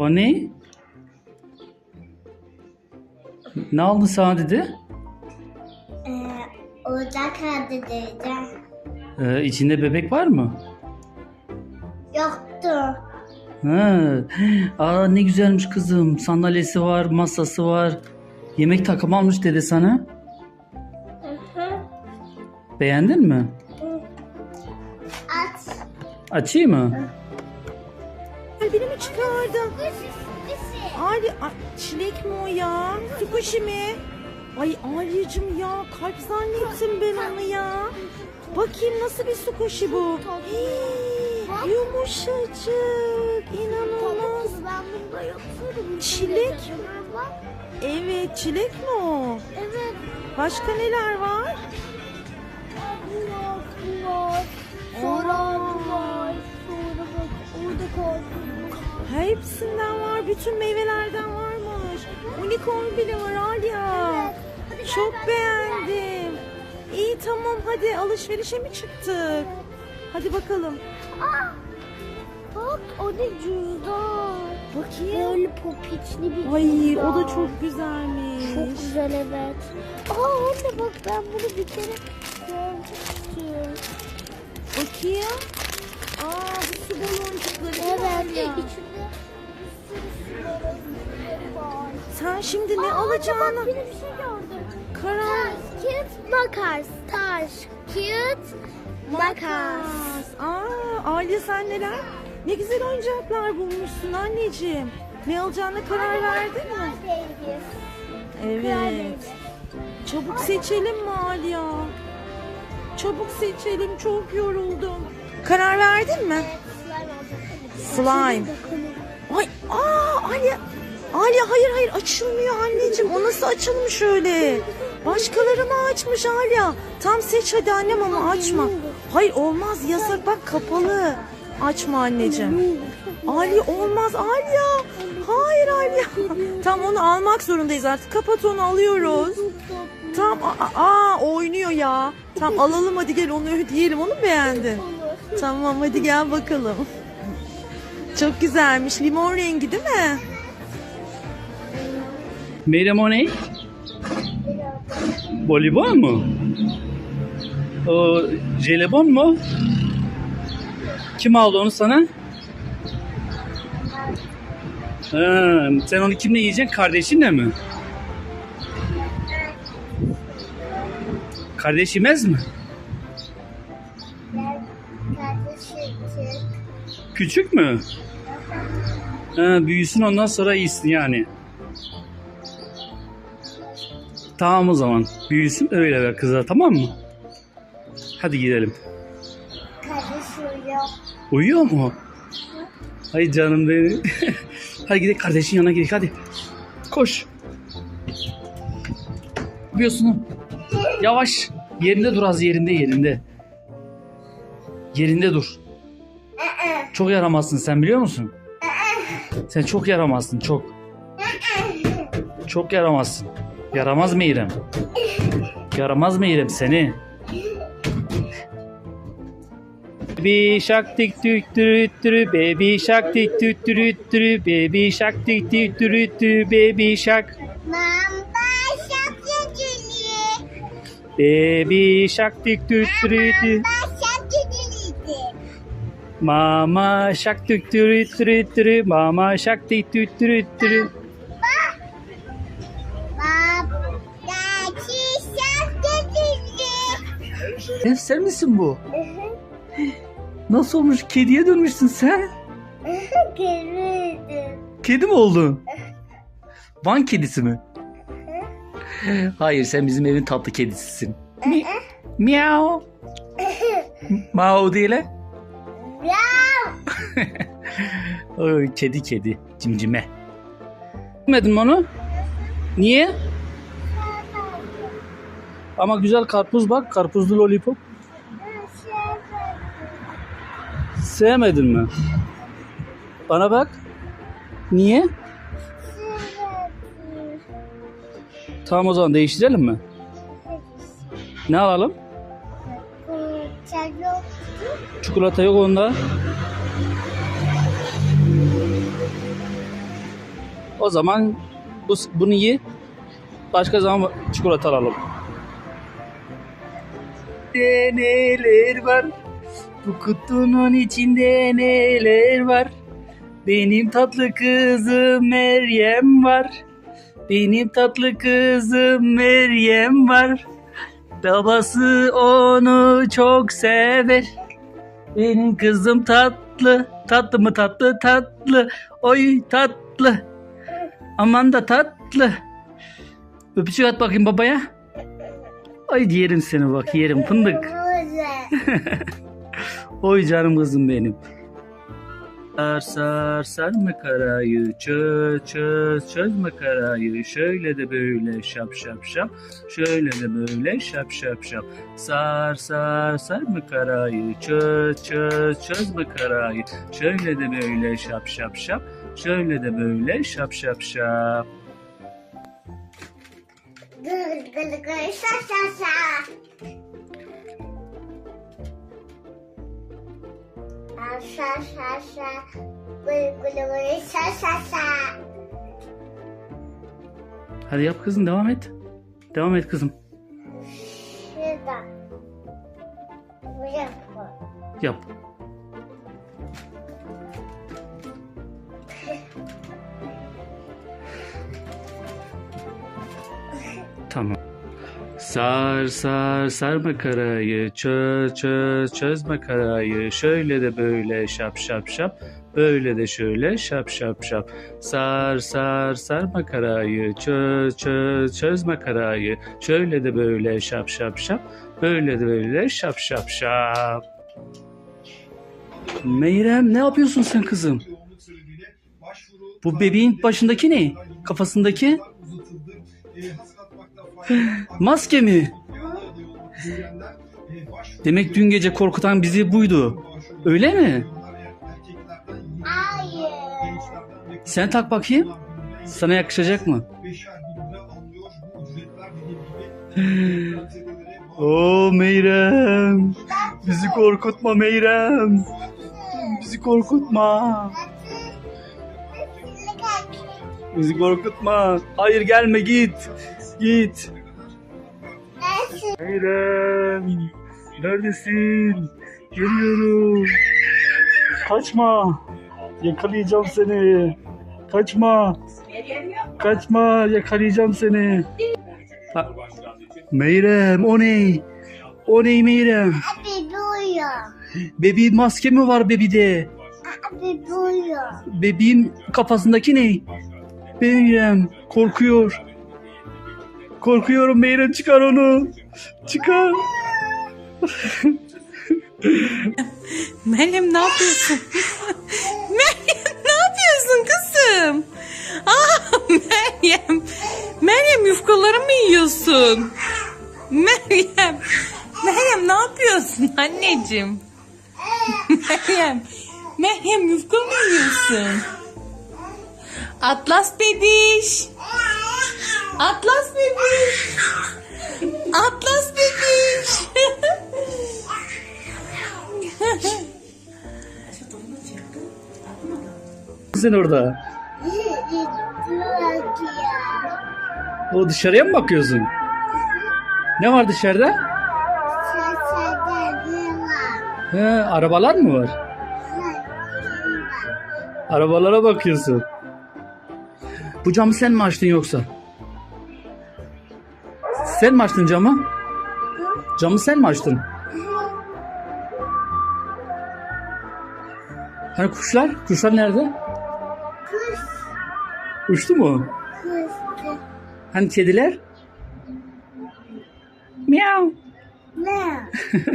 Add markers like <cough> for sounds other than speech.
O ne? Ne aldı sana dedi? Ee, orada kaldı diyeceğim. Ee, içinde bebek var mı? Yoktu. Ha. Aa ne güzelmiş kızım. Sandalyesi var, masası var. Yemek takımı almış dedi sana. Hı hı. Beğendin mi? At. Açayım mı? Kalbini mi çıkardın? Ali, çilek mi o ya? Sukushi mi? Ay Alya'cım ya kalp zannettim ben onu ya. Bakayım nasıl bir sukushi bu? Hii, yumuşacık, inanılmaz. Çilek. Evet çilek mi o? Evet. Başka neler var? Bütün meyvelerden varmış. Unicorn bile var Alya. Çok beğendim. İyi tamam hadi alışverişe mi çıktık? Hadi bakalım. Bak o ne cüzdan. Bakayım. Böyle popiçli bir Ay cüzdan. o da çok güzelmiş. Çok güzel evet. Aa anne bak ben bunu bir kere görmüştüm. Bakayım. Aa bu su baloncukları Evet. Alya? İçinde Sen şimdi ne Aa, alacağını Bak bir şey gördüm. karar Taş, kağıt, makas. Taş, kağıt, makas. Aa, Alya sen neler? Ne güzel oyuncaklar bulmuşsun anneciğim. Ne alacağına karar verdin mi? Evet. Çabuk seçelim mi Alya? Çabuk seçelim çok yoruldum. Karar verdin mi? Slime. Ay, aa Alya. Alya hayır hayır açılmıyor anneciğim. O nasıl açılmış öyle? Başkaları mı açmış Alya? Tam seç hadi annem ama açma. Hayır olmaz yasak bak kapalı. Açma anneciğim. Alya olmaz Alya. Hayır Alya. <laughs> Tam onu almak zorundayız artık. Kapat onu alıyoruz. Tam aa, aa, oynuyor ya. Tam alalım hadi gel onu ödeyelim. Onu beğendin? Tamam hadi gel bakalım. Çok güzelmiş. Limon rengi değil mi? Meyrem o ne? Voleybol mu? O jelibon mu? Kim aldı onu sana? Ha, sen onu kimle yiyeceksin? Kardeşinle mi? Kardeş yemez mi? Küçük mü? Ha, büyüsün ondan sonra iyisin yani. Tamam o zaman. Büyüsün öyle ver kıza tamam mı? Hadi gidelim. Uyuyor mu? Ay canım benim. <laughs> hadi gidelim kardeşin yanına gidelim hadi. Koş. Yapıyorsun? Yavaş. Yerinde dur az yerinde yerinde. Yerinde dur. Çok yaramazsın sen biliyor musun? Sen çok yaramazsın çok. Çok yaramazsın. Yaramaz mı İrem? Yaramaz mı İrem seni? Baby shark tik tük türüt türü baby shark tik tük türüt türü baby shark tik tük türüt türü baby shark. Baby shark tik tük türüt türü mama shark tik türüt türü mama shark tik tük türüt türü Sen misin bu? Nasıl olmuş? Kediye dönmüşsün sen. <laughs> Kedi mi oldun? Van kedisi mi? Hayır sen bizim evin tatlı kedisisin. Mi Miau. Mao değil he? Oy, kedi kedi. Cimcime. Yemedin mi onu? Niye? Ama güzel karpuz bak. Karpuzlu lollipop. Sevmedin mi? Bana bak. Niye? Tamam o zaman değiştirelim mi? Ne alalım? Çikolata yok onda. O zaman bu, bunu ye. Başka zaman çikolata alalım. Neler var? Bu kutunun içinde neler var? Benim tatlı kızım Meryem var. Benim tatlı kızım Meryem var. Babası onu çok sever. Benim kızım tatlı, tatlı mı tatlı tatlı. Oy tatlı. Aman da tatlı. Öpücük at bakayım babaya. Ay yerim seni bak yerim fındık. <laughs> Oy canım kızım benim. Sar sar sar makarayı çöz çöz çöz makarayı şöyle de böyle şap şap şap. Şöyle de böyle şap şap şap. Sar sar sar makarayı çöz çöz çöz makarayı şöyle de böyle şap şap şap. Şöyle de böyle şap şap şap Gül gül gül sa sa sa. Sa sa sa. Sa. Hadi yap kızım devam et. Devam et kızım. Şurada. Bu yapı. Yap. Sar sar sar makarayı çöz çöz çöz makarayı. Şöyle de böyle şap şap şap. Böyle de şöyle şap şap şap. Sar sar sar makarayı çöz çöz çöz makarayı. Şöyle de böyle şap şap şap. Böyle de böyle şap şap şap. Meyrem ne yapıyorsun sen kızım? Bu bebeğin başındaki ne? Kafasındaki? <laughs> Maske mi? Demek dün gece korkutan bizi buydu. Öyle mi? Hayır. Sen tak bakayım. Sana yakışacak mı? <laughs> Oo Meyrem. Bizi korkutma Meyrem. Bizi korkutma. Bizi korkutma. Hayır gelme git. Git. Meyrem. Neredesin? Geliyorum. Kaçma. Yakalayacağım seni. Kaçma. Kaçma yakalayacağım seni. Ha- Meyrem o ne? O ne Meyrem? Abi buyur. Bebi maske mi var bebide? Abi buyur. Bebeğin kafasındaki ne? Meyrem korkuyor. Korkuyorum Meyrem çıkar onu. Çıkar. Meryem ne yapıyorsun? Meryem ne yapıyorsun kızım? Aa Meryem. Meryem yufkaları mı yiyorsun? Meryem. Meryem ne yapıyorsun anneciğim? Meryem. Meryem yufka mı yiyorsun? Atlas bebiş. Atlas bebiş. Atlas bebiş. Sen orada. O dışarıya mı bakıyorsun? Ne var dışarıda? He, arabalar mı var? Arabalara bakıyorsun. Bu camı sen mi açtın yoksa? Sen mi açtın camı? Camı sen mi açtın? Hani kuşlar? Kuşlar nerede? Kuş Uçtu mu? kuştu. Hani kediler? Miau. Ne? <laughs>